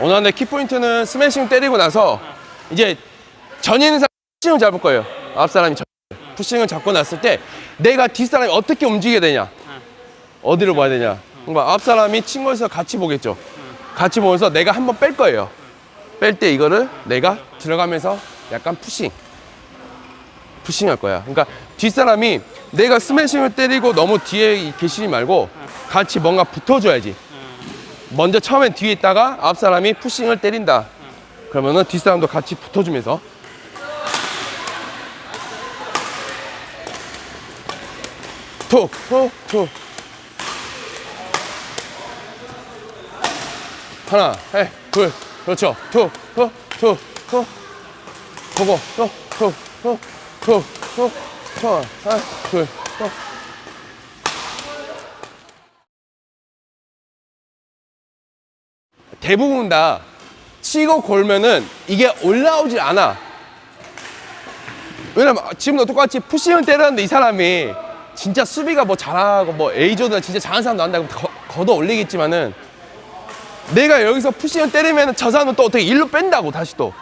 오늘 키포인트는 스매싱 때리고 나서 이제 있는 사람 푸싱을 잡을 거예요. 앞 사람이 전- 푸싱을 잡고 났을 때 내가 뒷 사람이 어떻게 움직여야 되냐, 어디를 봐야 되냐. 그러니까 앞 사람이 친 거에서 같이 보겠죠. 같이 보면서 내가 한번 뺄 거예요. 뺄 때 이거를 내가 들어가면서 약간 푸싱, 푸싱 할 거야. 그러니까 뒷 사람이 내가 스매싱을 때리고 너무 뒤에 계시지 말고 같이 뭔가 붙어줘야지. 먼저 처음엔 뒤에 있다가 앞 사람이 푸싱을 때린다. 그러면은 뒷 사람도 같이 붙어주면서 툭, 툭, 툭. 하나, 해, 둘, 그렇죠. 툭, 툭, 툭, 툭. 보고, 툭, 툭, 툭, 툭, 툭, 툭. 하나, 둘, 툭. 대부분 다 치고 골면은 이게 올라오질 않아. 왜냐면 지금도 똑같이 푸싱을 때렸는데 이 사람이 진짜 수비가 뭐 잘하고 뭐 A조드나 진짜 잘하는 사람도 한다고 거, 걷어 올리겠지만은 내가 여기서 푸싱을 때리면 저 사람은 또 어떻게 일로 뺀다고 다시 또.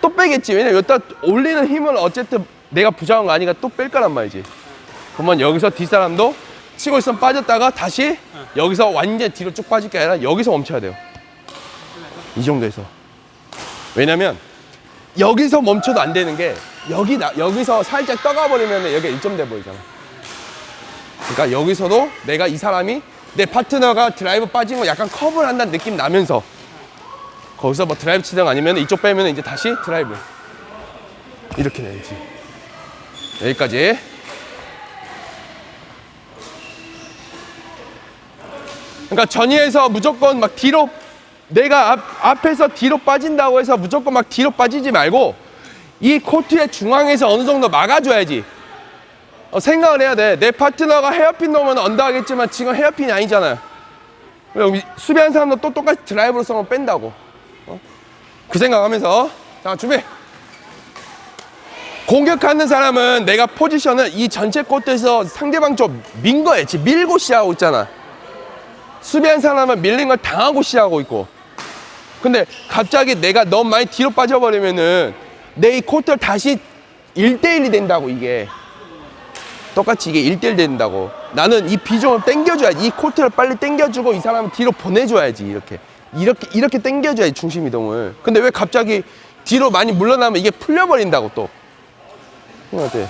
또 빼겠지. 왜냐면 여기다 올리는 힘을 어쨌든 내가 부정한 거 아니까 또 뺄 거란 말이지. 그러면 여기서 뒷사람도 치고 있으면 빠졌다가 다시 여기서 완전 뒤로 쭉 빠질 게 아니라 여기서 멈춰야 돼요. 이 정도에서. 왜냐면 여기서 멈춰도 안 되는 게 여기 나, 여기서 살짝 떠가 버리면 여기가 1점 돼 보이잖아. 그러니까 여기서도 내가 이 사람이 내 파트너가 드라이브 빠진 거 약간 커브를 한다는 느낌 나면서 거기서 뭐 드라이브 치든 아니면 이쪽 빼면 이제 다시 드라이브 이렇게 내야지. 여기까지. 그러니까 전위에서 무조건 막 뒤로 내가 앞, 앞에서 뒤로 빠진다고 해서 무조건 막 뒤로 빠지지 말고 이 코트의 중앙에서 어느 정도 막아줘야지. 어, 생각을 해야 돼. 내 파트너가 헤어핀 넣으면 언더 하겠지만 지금 헤어핀이 아니잖아요. 수비한 사람도 또 똑같이 드라이브로 쏘면 뺀다고. 어? 그 생각하면서 자 준비. 공격하는 사람은 내가 포지션을 이 전체 코트에서 상대방 쪽민 거야. 지금 밀고 시작하고 있잖아. 수비한 사람은 밀린 걸 당하고 시작하고 있고. 근데 갑자기 내가 너무 많이 뒤로 빠져버리면은 내 이 코트를 다시 1대1이 된다고 이게. 똑같이 이게 1대1 된다고. 나는 이 비중을 땡겨줘야지. 이 코트를 빨리 땡겨주고 이 사람을 뒤로 보내줘야지. 이렇게. 이렇게, 이렇게 땡겨줘야지. 중심 이동을. 근데 왜 갑자기 뒤로 많이 물러나면 이게 풀려버린다고 또. 어때?